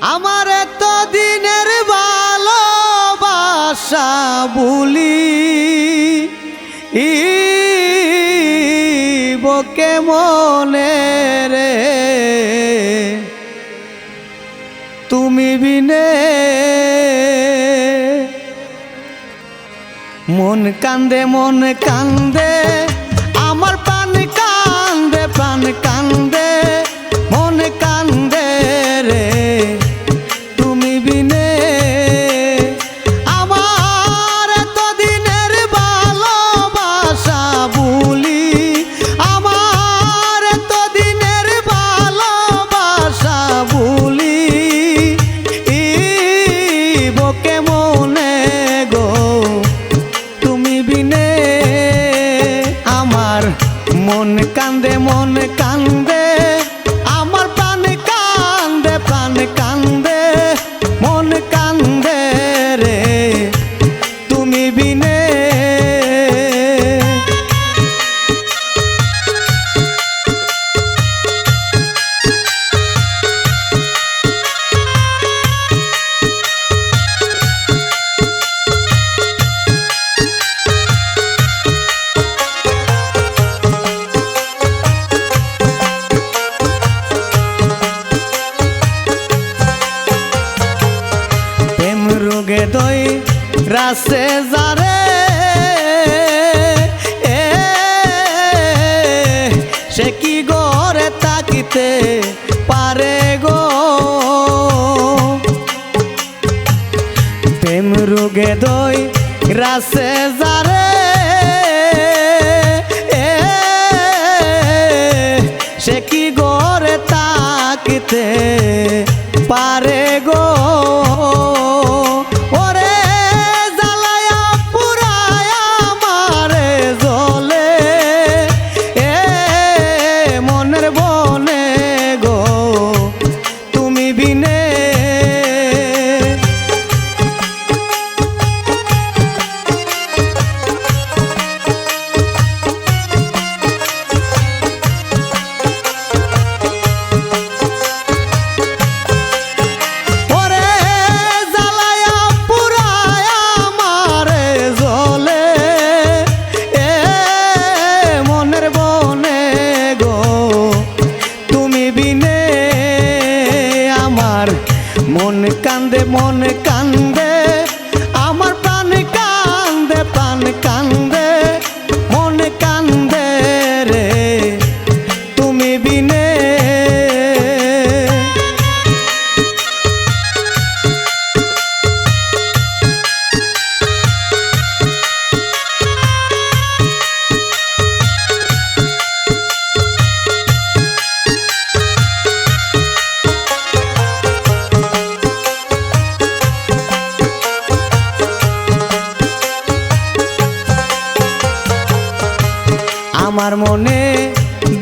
আমার এত দিনের ভালোবাসা বলি। বকে মনে রে? তুমি বিনে মন কান্দে মন কান্দে বিনে। রোগে দই রাসে যারে এ, সে কি গরে তাকিতে পারে গো? প্রেম রোগে দই রাসে যারে এ, সে কি তাকিতে পারে গো? আমার মনে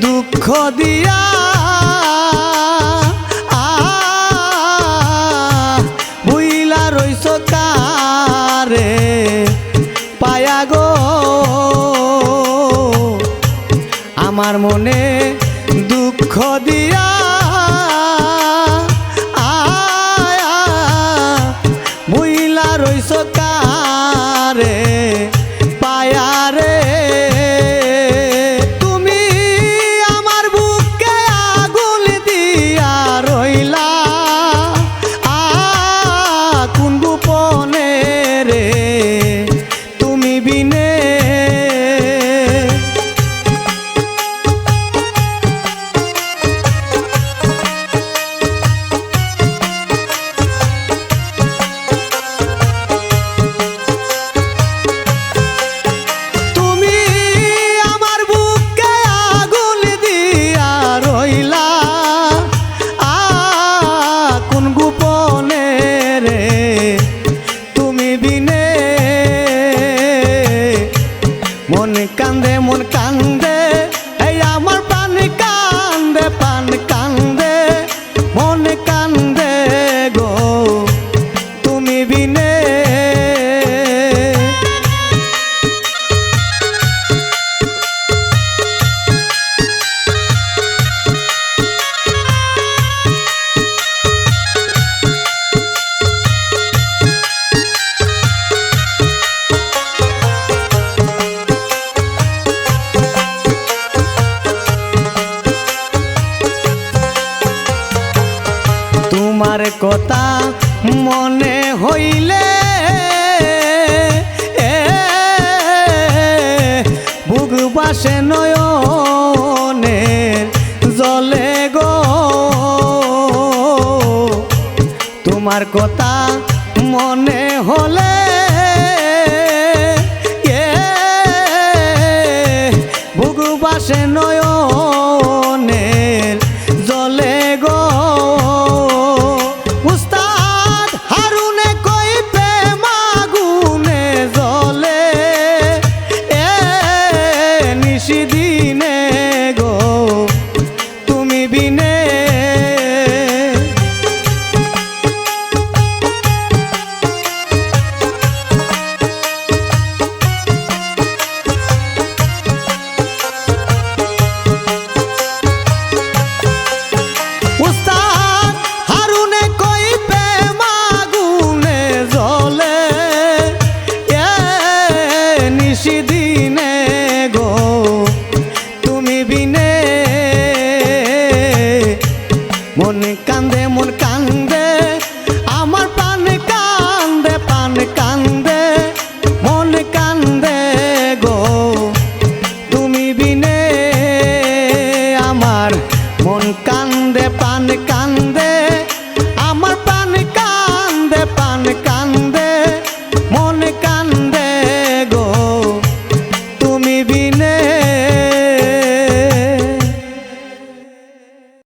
দুঃখ দিয়া। আ, বুইলা রইস কারে পায়া গো। আমার মনে দুঃখ দিয়া। বিনে। তোমার কথা মনে হইলে বুক বাসে নয়নের জলে গো। তোমার কথা মনে হলে বুক বাসে নয়নে